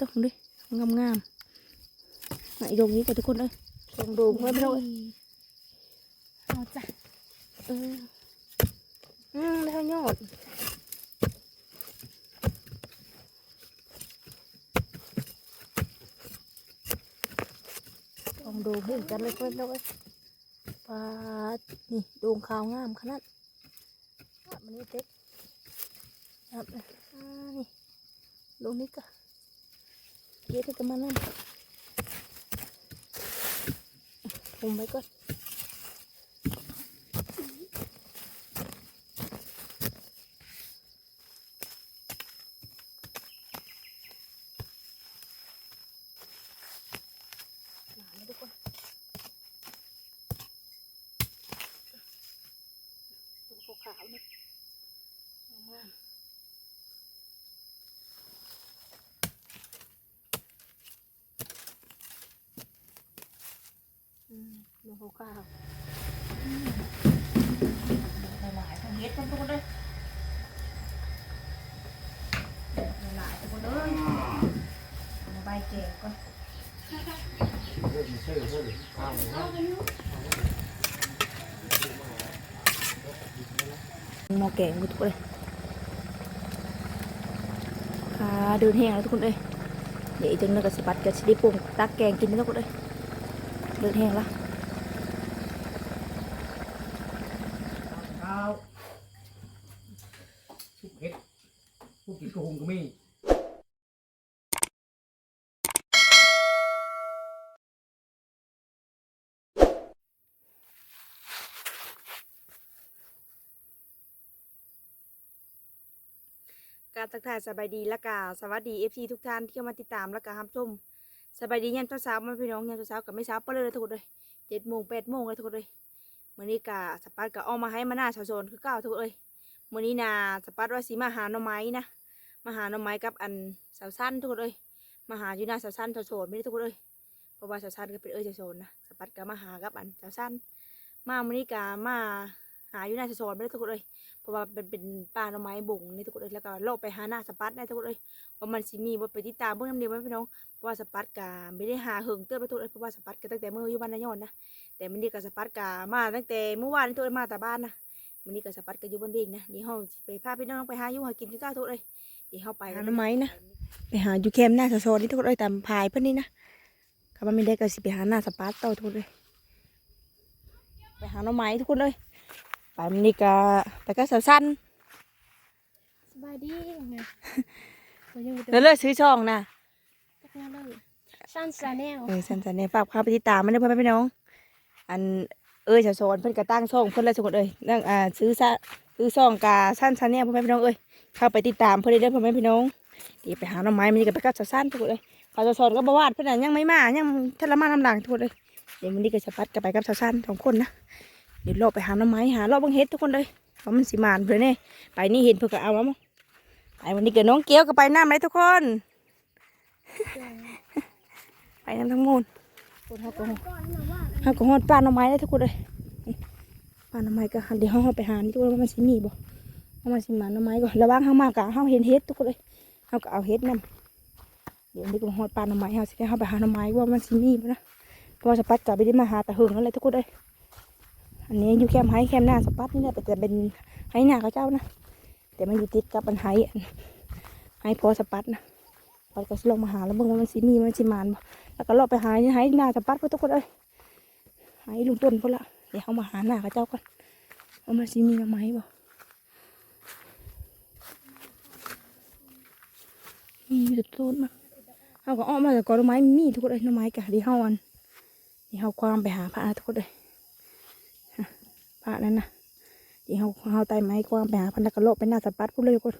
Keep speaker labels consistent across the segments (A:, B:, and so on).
A: ตัวของดิงามงามๆมาอีดงนี้กันทุกคนเลยลงดูไว้ไม่ต้องเอ้ย
B: เอาจ้ะ
A: เอออืมแล้วยอดลองดูเห็นกันเลยเพื่อนเลยปลานี่ดวงขาวงามขนาดว่ามันนี่เต็กครับอ่านี่ลงนี่ก็ เยอะกันมานั่นผมไว้ก่อน หนาเลยทุกคนดูขาวๆนี่งามๆอื มดูขาวๆอืมหลายๆทั้งเฮ็ดทั้งทุกคนเลยหลายๆทุกคนเลยเอามาใบแกงก่อนหมอแกงทุกคนเลยค่ะเดินแห้งแล้วทุกคนเลยเดี๋ยวอีกจังนึงกับสปัดกับชิลิปรุงตักแกงกินนะทุกคนเลยเดินแห้งละ
C: ข้าวทุกเห็ดผู้กินกระหงก็มี
A: การทักทายสบายดีและกาสวัสดีเอฟซีทุกท่านที่เข้ามาติดตามและการับชมสบายดียันเช้าๆมาพี่น้องยันเช้าๆกับไม่เช้าเปนเลยทุกคนเลยเจ็ดโมงแปดโมงเลยทุกคนเลยมื่อนี้กาสปัดก็เอามาให้มาหน้าชาวโซนคือเก้าทุกคนเลยมื่อนี้นาสปัดว่าสีมาหาหน่อไม้นะมาหาหน่อไม้กับอันสาวสั้นทุกคนเลยมาหาอยู่หน้าสาวสั้นชาวโซนไม่ได้ทุกคนเลยเพราะว่าสาวสั้นก็เป็นเอ้ยชาวโซนนะสปัดก็มาหากับอันสาวสั้นมามื่อนี้กามา หาอยู่หน้าชาวนไม่ได้ทุกคนเลยเพราะว่าเป็นเป็นป่าหน่อไม้บ่งนี่ทุกคนเลยแล้วก็โลกไปหาหน้าสปัดได้ทุกคนเลยว่ามันสิมีบ่ไปติดตามเบิ่งน้ำเดียวไหมพี่น้องเพราะว่าสปัดกาไม่ได้หาเหิงเติบไปทุกคนเลยเพราะว่าสปัดก็ตั้งแต่เมื่ออยู่บ้านนายอนนะแต่มันนี่กับสปัดกามาตั้งแต่เมื่อวานนี่ทุกคนมาแต่บ้านนะมันนี่กับสปัดก็อยู่บ้านเองนะเดี๋ยวเฮาไปพาพี่น้องไปหาอยู่หากินที่เจ้าทุกคนเลยเดี๋ยวเฮาไปหาหน่อไม้นะไปหาอยู่แคมหน้าโซนนี่ทุกคนเลยตามพายเพิ่อนนี่นะถ้ามันไม่ได้ก็สิไปหาหน้าสปัดต่าทุกคนเลยไปหาหน่อไม้ทุกคนเลย มันนี่ก็ไปก็สาวสั้น
B: สบายดีไงก็ยังบ่
A: แล้ว
B: ได้
A: เลิกซื้อช่องนะ
B: ตักแนวเลยสั้นซาแนล
A: เออสันสันเนี่ยฝากพาไปติดตามมันด้วยพ่อแม่พี่น้อง อันเอ้ยชาวโซนเพิ่นก็ตั้งช่องเพิ่นเลยสมมุติเอ้ยเรื่องอ่าซื้อซะซื้อช่องกาสั้นสันเนี่ยพ่อแม่พี่น้องเอ้ยเข้าไปติดตามเพิ่นได้เด้อพ่อแม่พี่น้องเดี๋ยวไปหาหน่อไม้มันนี่ก็ไปกับชาวสั้นทุกคนเลยเขาชาวโซนก็บ่วาดเพิ่นน่ะยังไม่มายังทรมานน้ำหลังทุกคนเลยเดี๋ยวมันนี่ก็จะปัดกันไปกับชาวสั้นสองคนนะ เดี๋ยวเราไปหาหน่อไม้หารอบเบังเฮ็ดทุกคนเลยเพราะมันสิมานเพิ่นเนี่ยไปนี่เห็นเพิ่นก็เอาแล้วมั้งไปวันนี้เก็น้องเกี้ยวก็ไปน้ำไหมทุกคน ไปน้ำทั้งมูลคนเขาก็เขาก็ฮอดป้าหน่อไม้ได้ทุกคนเลยป้าหน่อไม้ก็หันเดี๋ยวเขาไปหานี่ทุกคนว่ามันสิมีบ่เอามาสิมาหน่อไม้ก่อนระวังเขามากะเขาเห็นเห็ดทุกคนเลยเขาก็เอาเห็ดนํเดี๋ยวนี้ก็มาฮอดป้าหน่อไม้เขาสิได้เขาไปหาหน่อไม้ว่ามันสิมีบ่นะเพราะว่าสปัดกับไปได้มาหาแต่หึงนั่นเลยทุกคนเลย อันนี้อยู่แคมไฮแคมหน้าสปัดนี่แหละแต่เป็นไฮหน้าเขาเจ้านะแต่มันอยู่ติดกับอันไฮอันไฮพอสปัดนะพอก็ลงมาหาแล้วเบิ่งว่ามันสิมีมันสิมานแล้วก็ลาะไปหาหายหน้าจะปัดเพื่อทุกคนเลยหายลุงต้นเพื่อละเดี๋ยวเขามาหาหน้าเขาเจ้ากันว่ามันสิมีมาไหมบ่มีอยู่แต่ต้นนะเขาก็อ้อมมาจากกอนไม้มีทุกคนเลยต้นไม้กะที่เฮาอันที่เฮาความไปหาพระทุกคนเลยะนั่นนะที่เฮาเฮาไต่ไม้ความไปหาพันแล้วก็เลาะไปหน้าสะปัดพุ่นเลยทุกคน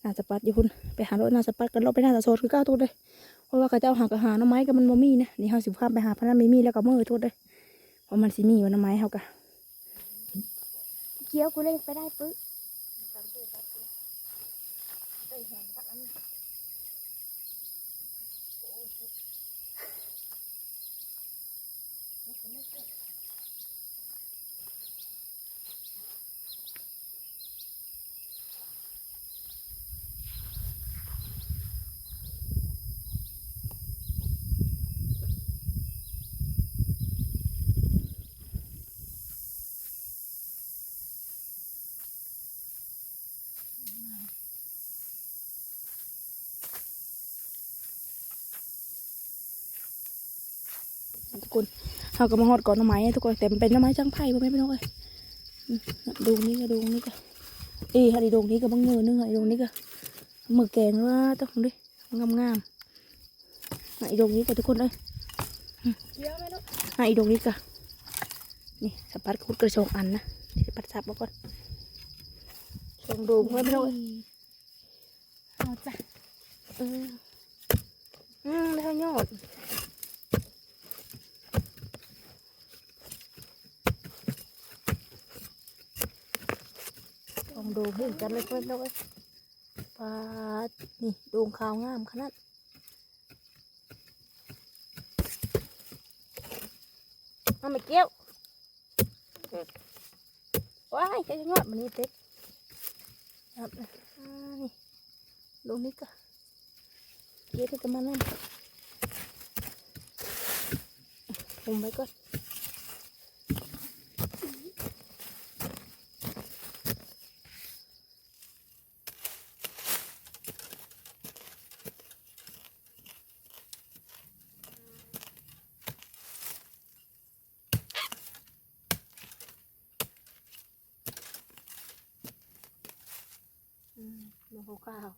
A: หน้าสปัดอยู่พุ่นไปหารถหน้าสะปัดกันเลาะไปหน้าสะโซดคือเก้าทุกเลยเพราะว่าเขาเจ้าหากระหาน่อไม้ก็มันบ่มีนะนี่เขาสิข้ามไปหาพระนั้นไม่มีแล้วก็มือโทษเลยเพราะมันสิมีว่าหน่อไม้เขากะ
B: เกี้ยวกูเล่นไปได้ปึ๊บ
A: คนเขาก็มาหอดก่อนหน้ำไม้ทุกคนแต่มันเป็นหน้ำไม้จังไผ่พ่อแม่พี่น้องเอ้ยอืมดูนี่ก็ดูนี่ก็เอ้ยฮันดีดงนี้ก็บังเงอนึงไอ้ดงนี้ก็หมึกแกงว่าต้องดิงามงามๆไอ้ดงนี้ก็ทุกคนเอ้ย
B: เยอะไหมลูก
A: ไอ้ดงนี้ก็นี่สะพัดคุดกระชงอันนะสะพัดซับมาก่อนชงดูพ่อแม่พี่น้องเอ้ย
B: เอาจ้ะ
A: อืมอืมแล้วยอด ลองดูเหมือนกันเลยเพื่อนเราเอ้ยปานี่ดงขาวงามขนาดเอาไม่เกี้ยวว้ายแค่ยอดมันนี่เต็กครับนะอ่านี่ดงนี้ก็เกี้ยอะที่จะมานั่นผมไปก่อนอื มลงข้าว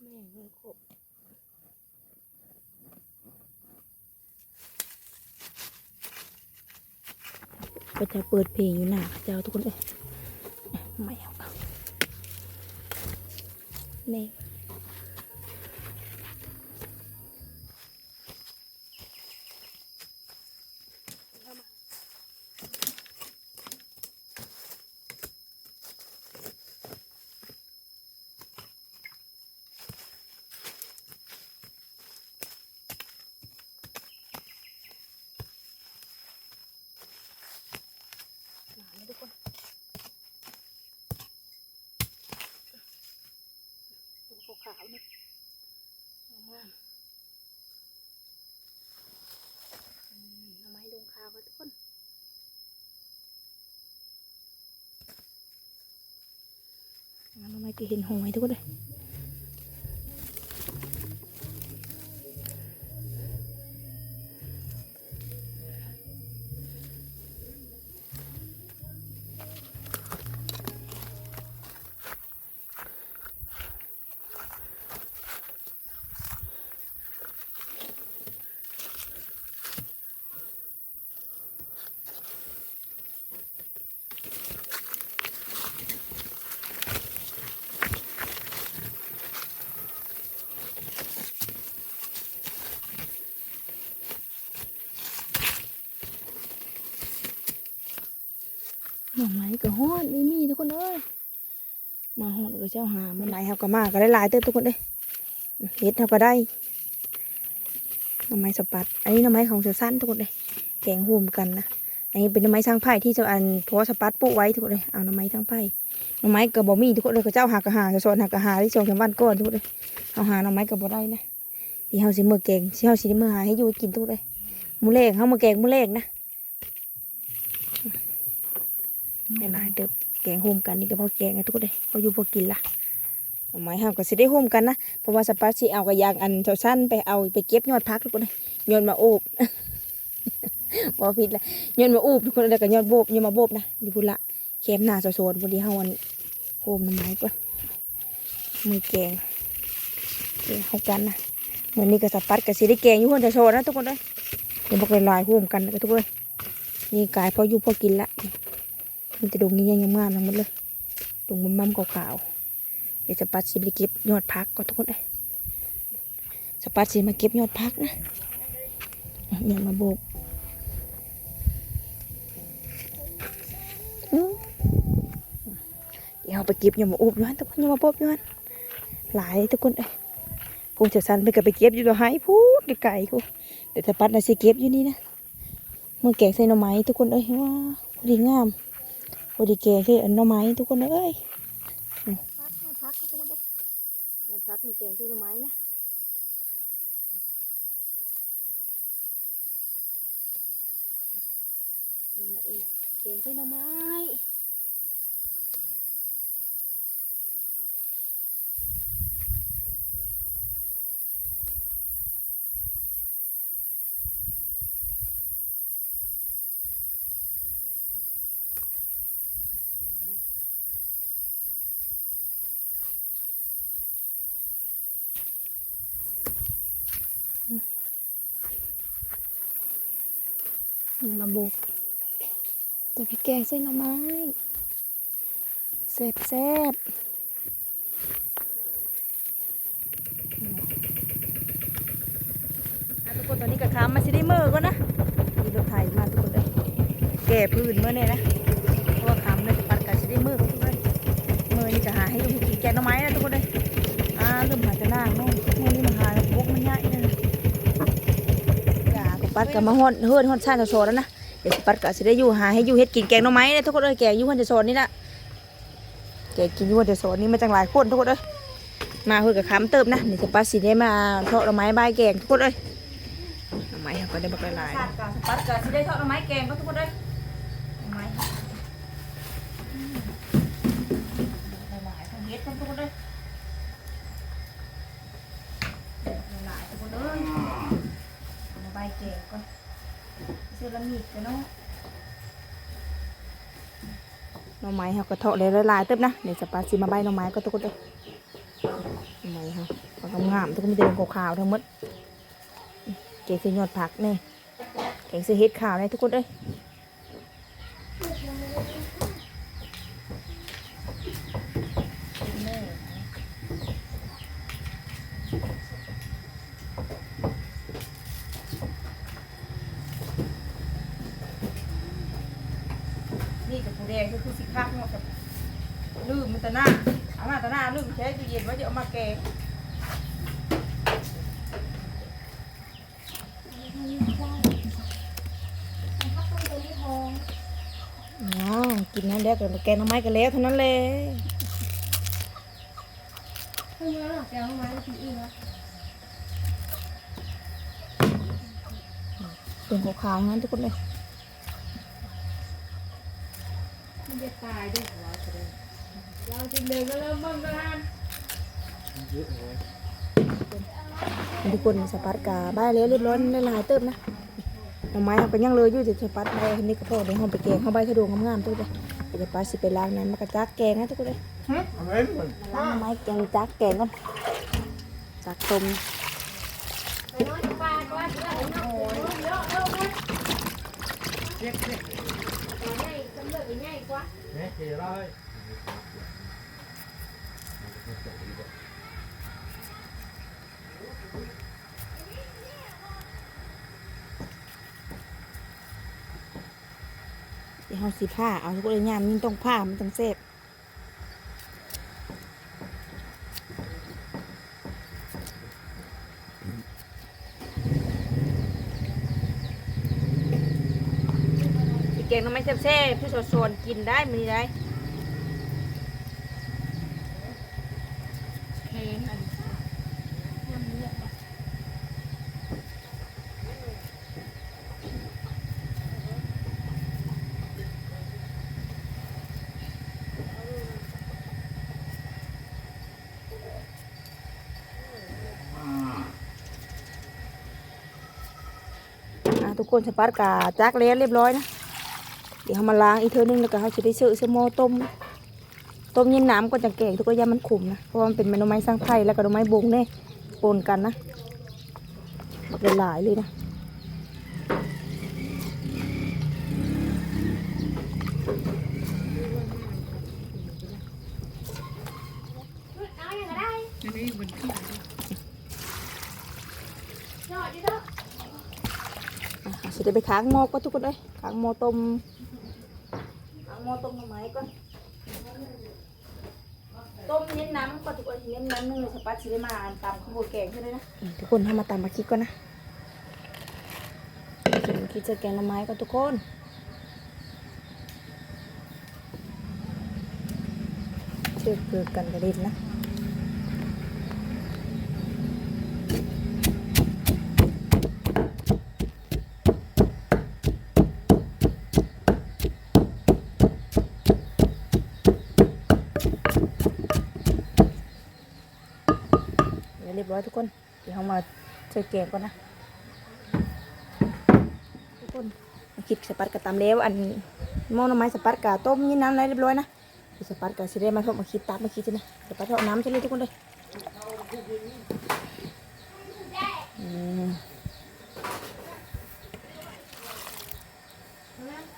A: แม่งเลยครบก็จะเปิดเพลงอยู่หน้าเขาเจ้าทุกคนเลยไม่ เอาเอาเน่หนาเลยทุกคนดูขาวๆนี่งามๆอืมเอามาให้ดูขาวกันทุกคน งั้นทำไมจะ เห็นหอยทุกคนเลย หน่อไม้ก็ฮอดนี่มีทุกคนเอ้ยมาฮอดก็เจ้าหามันไหลเฮาก็มาก็ได้หลายเติบทุกคนเด้เฮ็ดเฮาก็ได้หน่อไม้สปัด อันนี้หน่อไม้ของเสือสั้นทุกคนเลยแกงรวมกันนะ อันนี้เป็นหน่อไม้สร้างไผ่ที่เจ้าอันเพราะว่าสปัดปลูกไว้ทุกคนเลยเอาหน่อไม้สร้างไผ่หน่อไม้ก็บ่มีทุกคนเลยก็เจ้าหากระหาจะสอนหากระหาที่สองสามวันก่อนทุกคนเลยเอาหาหน่อไม้ก็บ่ได้นะเดี๋ยวเฮาสิมื้อแกงสิเฮาสิได้มื้อหาให้อยู่กินทุกคนเลยมื้อแรกเฮามาแกงมื้อแรกนะ แม่นายเติบแกงโฮมกันนี่ก็พอแกงไงทุกคนเลยพออยู่พอกินละหน่อไม้ห้ามก็สิได้โฮมกันนะเพราะว่าสปาร์สิเอากระยางอันเท่าสั้นไปเอาไปเก็บยอดพักทุกคนเลยโยนมาโอบบอผิดละโยนมาอูบทุกคนเลยก็โยนโบบโยนมาโบบนะอยู่พุ่นละแคมหน้าโซนพอดีเฮาวันโฮมหน่อไม้ก่อนมือแกงแกงเข้ากันนะเหมือนนี้ก็สปัดก็สิได้แกงอยู่คนแต่โซนนะทุกคนเลยเดี๋ยวบอกเลยลายๆโฮมกันนะทุกคนเลยนี่กายพออยู่พอกินละ มันจะดงนี้ยงงามๆทั้งหมดเลยดงมั่มๆขาวๆเดี๋ยวสปัดสิไปเก็บยอดพักก็ทุกคนเลยสปัดสิมาเก็บยอดพักนะเนี่ยมาโบกอือเดี๋ยวเอาไปเก็บอย่ามาอุบย้อนทุกคนอย่ามาโบบอย้อนหลายทุกคนเลยพูนเสียสันไปกับไปเก็บอยู่ตัวไห้พูดไกลๆกูเดี๋ยวสปัดน่ะสิเก็บอยู่นี่นะมือแกงใส่หน่อไม้ทุกคนเอ้ยว้าพอดีงาม บริเกงที่น้อไม้ทุกคนเอ้ยพักพักทุกคนเอ้ยมันพักมือแกงที่น้อไม้นะเดี๋ยวมาอุ่นแกงที่น้อไม้ มาบุกจะไปแกงใส่หน่อไม้แซ่บแซ่บทุกคนตอนนี้กับค้ามาสิได้มือก็นะมีรถไถมาทุกคนเลยแก่พื้นเมื่อเนี่ยนะเพราะว่าค้าเลยจะปัดกันสิได้มือก็ทุกคนมือนี่จะหาให้อยู่กินแกงหน่อไม้นะทุกคนเลยอ่าเริ่มหาจะหน้าโน่นโน่นนี่มาหาพวกมันง่ายเลย กาก็ ปัดกับมาฮอดเฮือนฮอดชาติโซแล้วนะเดี๋ยวสปัดก็สิได้อยู่หาให้อยู่เฮ็ดกินแกงหน่อไม้เลยทุกคนเอ้ยแกงยู่ฮอนจะโซนนี่ละแกงกินยู่ฮอนจะโซนนี่มาจังหลายคนทุกคนเอ้ยมาเฮือนกับคำเติมนะเดี๋ยวสปัดสิได้มาทอดหน่อไม้ใบแกงทุกคนเอ้ยหน่อไม้ก็ได้บักหลายชาติกาสปัดก็สิได้ทอดหน่อไม้แกงก็ทุกคนเอ้ยหน่อไม้อืมหลายๆทั้งเฮ็ดทั้งทุกคนเอ้ยหลายๆทุกคนเอ้ย เอามาใบแกงก่อน เซรามิกกันเนาะหน่อไม้เขาก็เทาะเลยละลายเติบนะเดี๋ยวจะปาซีมาใบหน่อไม้ก็ทุกคนเลยหน่อไม้เขาทำงามทุกคนมีแต่เป็นขาวๆทั้งหมดเกงสีหยอดผักนี่เกงสีเฮ็ดขาวนี่ทุกคนเลย นี่กับปูแดงก็คือสิข้าวหมดกับลืมมันต่หน้าเอามาต่หน้าลืมใช้ตู้เย็นไว้เดี๋ยวเอามาแกงอ๋อกินนั้นแล้วกับแกงน้ำไม้กันแล้วเท่านั้นเลย
B: ทำไมหรอแกเอาไม้กินอีกนะ
A: เป็นขาวๆงั้นทุกคนเลย
B: มันจะ ตายด้วยหัวจะเลยเราจะเดินก็เริ่มบ้างกัน
A: ทุกคนสปัดกาบ้ายแล้วเรียบร้อยได้หลายเติมนะหน่อไม้เขาก็ยังเลยอยู่จะสปัดใบอันนี้ก็พอเดี๋ยวเราไปแกงเข้าใบทะดวงงามๆทุกคนเดี๋ยวป้าสิไปล้างน้ำมากระจักแกงนะทุกคนเลย
C: เอาเว้นมัน
A: ล้างหน่อไม้แกงจักแกงก่อนจักต้ม
C: เช็คเช็ค
B: ง่ายสำเร็จง่ายกว่า
C: เนี่ยเจ๋เลย
A: เดี๋ยวเราสีผ้าเอาทุกคนเลยงามนี่ต้องผ้ามันต้องเซฟ สิแกงหน้ำไม้แซ่บๆพี่โซนกินได้มีได้
B: เค็มอันนี่
A: ทุกคนสปาร์กาจักแล้วเรียบร้อยนะ เดี๋ยวเรามาล้างอีกเทอนึงแล้วก็เขาจะได้เสือสโมต้ม ต้มเย็นน้ำก่อนจะแกงทุกคนอยามันขุ่มนะ เพราะว่ามันเป็นเมนูไม้สร้างไผ่แล้วก็หน่อไม้บงเนี่ยปนกันนะบักหลายๆเลยนะ
B: เอาอย่างได้
C: อันนี้มันขี้
B: ยอดดิเด้อ
A: อะเขาจะได้ไปค้างหม้อก็ทุกคนเลยค้างหม้อต้ม มอต้มหน่อไม้ก่อนต้มเน้นน้ำก่อนทุกคนเน้นน้ำนึงเลยสปาชิได้มาตามข้าวโพดแกงใช่ไหมนะทุกคนทำมาตามาคิดก่อนนะกินคิดจะแกงหน่อไม้ก่อนทุกคนเชื่อเกลือกันกระเด็นนะ เรียบร้อยทุกคน เดี๋ยวเรามาใส่แกงก่อนนะ ทุกคนคิดสปัดกระตำแล้ว อันหม้อน้ำไม้สปัดกะต้มยี่น้ำอะไรเรียบร้อยนะสปัดกะสิได้มาทอดมาคิดตามมาคิดสินะสปัดเอาน้ำใช่เลยทุกคนเลย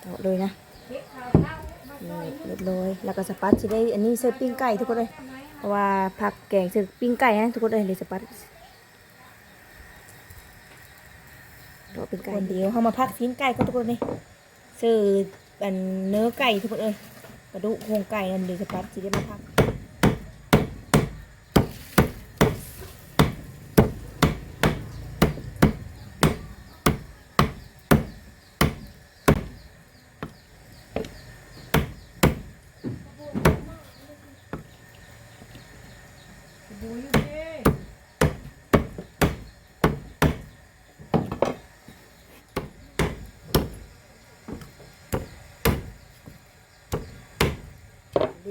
A: เอาเลยนะเรียบร้อยแล้วก็สปัดจะได้อันนี้เสิร์ปิ้งไก่ทุกคนเลย เพราะว่าผักแกงสิร์ฟปิ้งไก่นะทุกคนเลยเลยจะปัดตัวเป็นไก่เดียวเขามาพักชิ้นไก่ก็ทุกคนเลยสื่อันเนื้อไก่ทุกคนเลยกระดูกโครงไก่นั่นเลยจะปัดสิได้มาพัก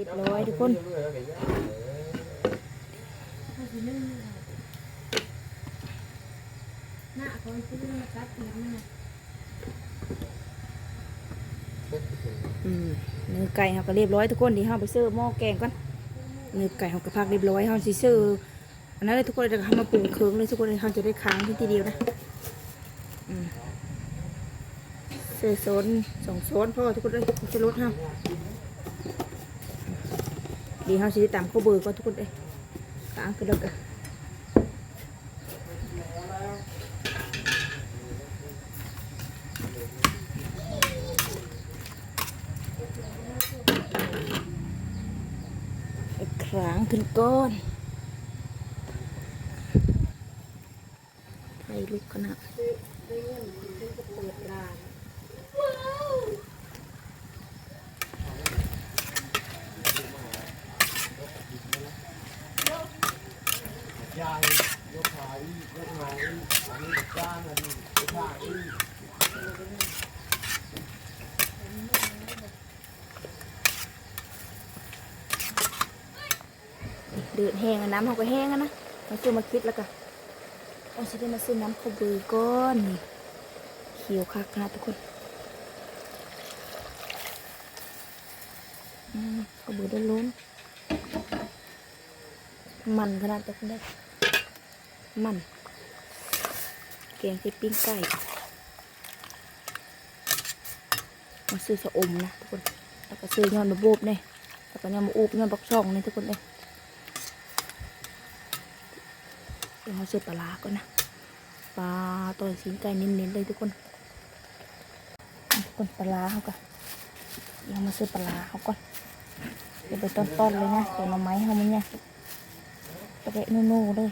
A: เร้อยทุกคน
B: หน้าเขาซื้อมาตัดเสียงนน่ะ
A: อืมเนื้อไก่เขาก็เรียบร้อยทุกคนดีเขาไปเสิร์ฟหม้อแกงก่อนเนื้อไก่เขาก็พักเรียบร้อยเขาสิเสิร์ฟอันนั้นเลยทุกคนเลยเขามาปรุงเครื่องเลยทุกคนเขาจะได้ค้างที่ทีเดียวนะอืมเสิร์ฟโซนสองโซนพ่อทุกคนเลยจะลดห้า ดีเขาสิได้ตามข้าวเบอร์ก่อนทุกคนเลยค้างกันแล้วกันเอาค้างขึ้นก้อนไทยลูกขนาด
C: ยายยกขายยกงานอันนี้จ้างอันนี้จ้างอีก
A: เดือด แห้งน้ำเขาก็แห้งอะนะมาซื้อมาคิดแล้วกันเอาสิได้มาซื้อน้ำข้าวเบอร์ก้อนนี่เขียวคักนะทุกคนข้าวเบอร์ด้ล้นมันขนาดทุกคนได้มันแกงที่ปิ้งไก่มาซื้อสะอมนะทุกคนแล้วก็ซื้อยอนมาโบบเนี่ยแล้วก็ยอนมาอูบยอนบักช่องนี่ทุกคนเลย เดี๋ยวเราเสิร์ฟปลาก่อนนะปลาตัวสีไก่เน้นๆเลยทุกคนทุกคนปลาเขาก่อนเดี๋ยวมาเสิร์ฟปลาเขาก่อนเดี๋ยวไปต้นๆเลยนะเดี๋ยวมาไม้เขามันเนี่ยตะเกะนู่ๆเลย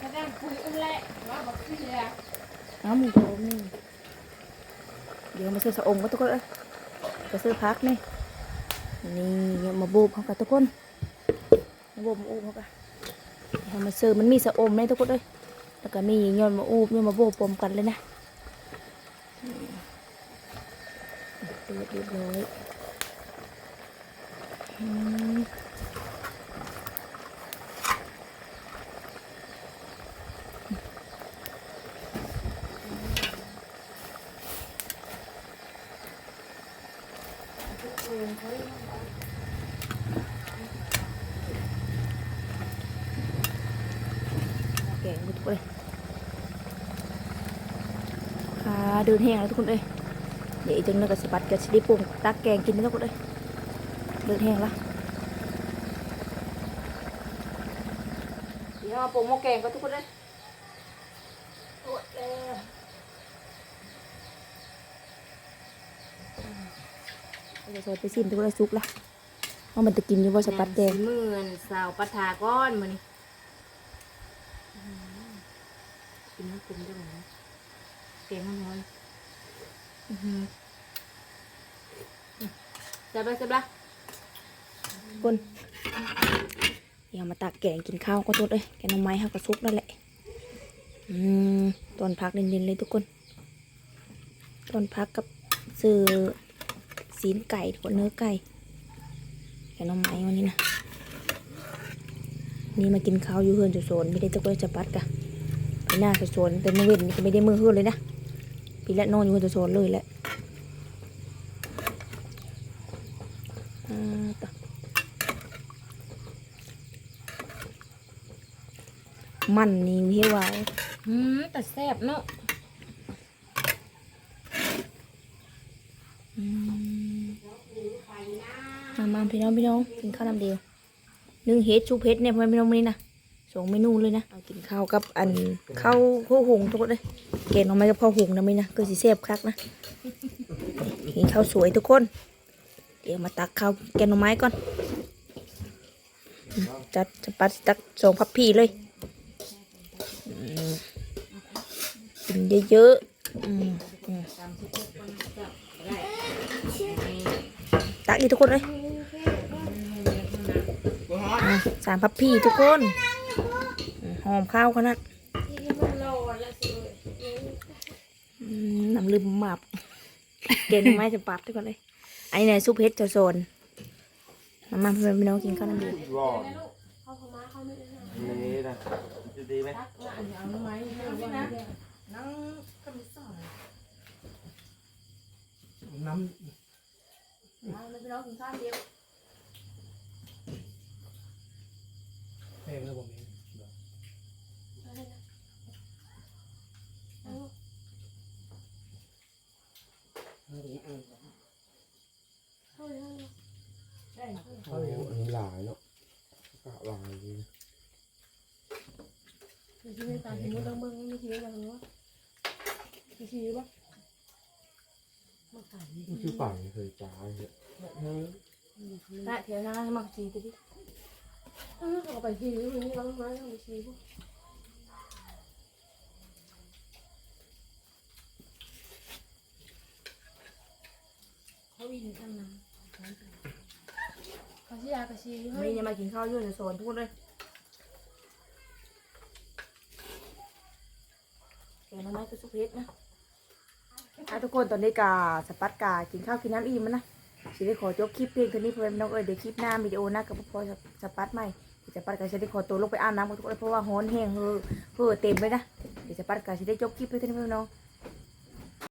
B: กระด้างคุยอุ้มแหละว่าบอกพี่เลยอะ
A: น้ำหมูโดมนี่ ดี๋ยวมาซื้อสะอมก็ทุกคนเอ้ยไปซื้อพักนี่นี่นี่มาบูบเขากันทุกคนมาบูบมาอูบเขากันเดี๋ยวมาซื้อมันมีสะอมเลยทุกคนเอ้ยแล้วก็มียอนมาอูบยอนมาบูบปมกันเลยนะเรียบร้อยอืมแกงทุกคน เลยขาเดินแห้งแล้วทุกคนเลยเดี๋ยวอีกจังนึงก็สิปัดก็สิได้ปรุงตักแกงกินนี่ทุกคนเลยเดือดแห้งละเดี๋ยวเอาปรุงหม้อแกงก็ทุกคนเลยโอ้ยแล้วเดี๋ยวใส่ไปซิมทุกคนเลยซุกละว่ามันจะกินอยู่ว่าสปัดแดง
B: มือนสาวปัทาก้อนมานี่ กินน้ำกินได้ไหมเก่งน้อยอือหือจับไปจับละ
A: คนเดี๋ยวมาตักแกงกินข้าวก็ทุกเลยแกงหน้ำไม้เขาก็ซุกนั่นแหละ อืมตอนพักเย็นๆเลยทุกคนส่วนพักกับซื้อสีนไก่ทุกคนเนื้อไก่แกงหน้ำไม้วันนี้นะนี่มากินข้าวอยู่เฮือนจุโซนไม่ได้ตะกวยจะปัดกะไป หน้าโซนแต่เมื่อเว้นนี่ก็ไม่ได้มือเฮือนเลยนะพี่และนอนอยู่เฮือนโซนเลยแหละมันนี่เฮียวาว
B: อืมแต่แซ่บเนาะ
A: มามาพี่น้องพี่น้องกินข้าวน้ำเดียวนึ่งเฮ็ดชูเพชรเนี่ยพ่อพี่น้องมื้อนี้นะ สองเมนูเลยนะเอากินข้าวกับอันข้าวข้าวหุงทุกคนเลยแกงหน่อไม้กับข้าวหุงนะมื้อนี้นะก็สิแซ่บคักนะกินข้าวสวยทุกคน เดี๋ยวมาตักข้าวแกงหน่อไม้ก่อนจัดจะปัดตักสองพับพี่เลยอืมกินเยอะๆอืมอืมตักอีกทุกคนเลยอะสามพับพี่ทุกคนอืม หอมข้าวขนาดน้ำลืมหมับ เกณฑ์ไม้จะปัดทุกคนเลยไอ้เนี่ยซุปเฮ็ดจะโซนมามาเพื่อนพี่น้องกินข้าวน้ำดี
C: รอดนี่นะจะดีไหมน้ำ
A: พี่น้องกินข้าวเดียว
C: เพลง แล้วเองโอ้อันนี้หลายเนาะกะหลายเลยก็คือป่าเคยจ้าเนี่ย
A: ได้เทียวนั่งมาจีตัวดิ
B: เอาไปทีนี้วันนี้เราต้องมาเอาไปทีพวก
A: เขาวินกันนะ
B: เขาชี้ยากระชี
A: ไม่ยังมากินข้าวอยู่จะโซนทุกคนเลยแกงหน้ำไม้คือซุปเฮ็ดนะอะทุกคนตอนนี้กาสปัดกากินข้าวกินน้ำอิ่มแล้วนะสิได้ขอจบคลิปเพียงเท่านี้เพื่อนน้องเอ้ยเดี๋ยวคลิปหน้าวิดีโอหน้ากับพ่อจะจะปัดใหม่เดี๋ยวจะปัดกันจะได้ขอตัวลงไปอาบน้ำกับทุกคนเพราะว่าฮ้อนแห้งเฮ้อเฮ้อเต็มเลยนะเดี๋ยวจะปัดกันจะได้จบคลิปเพียงเท่านี้เพื่อนน้อง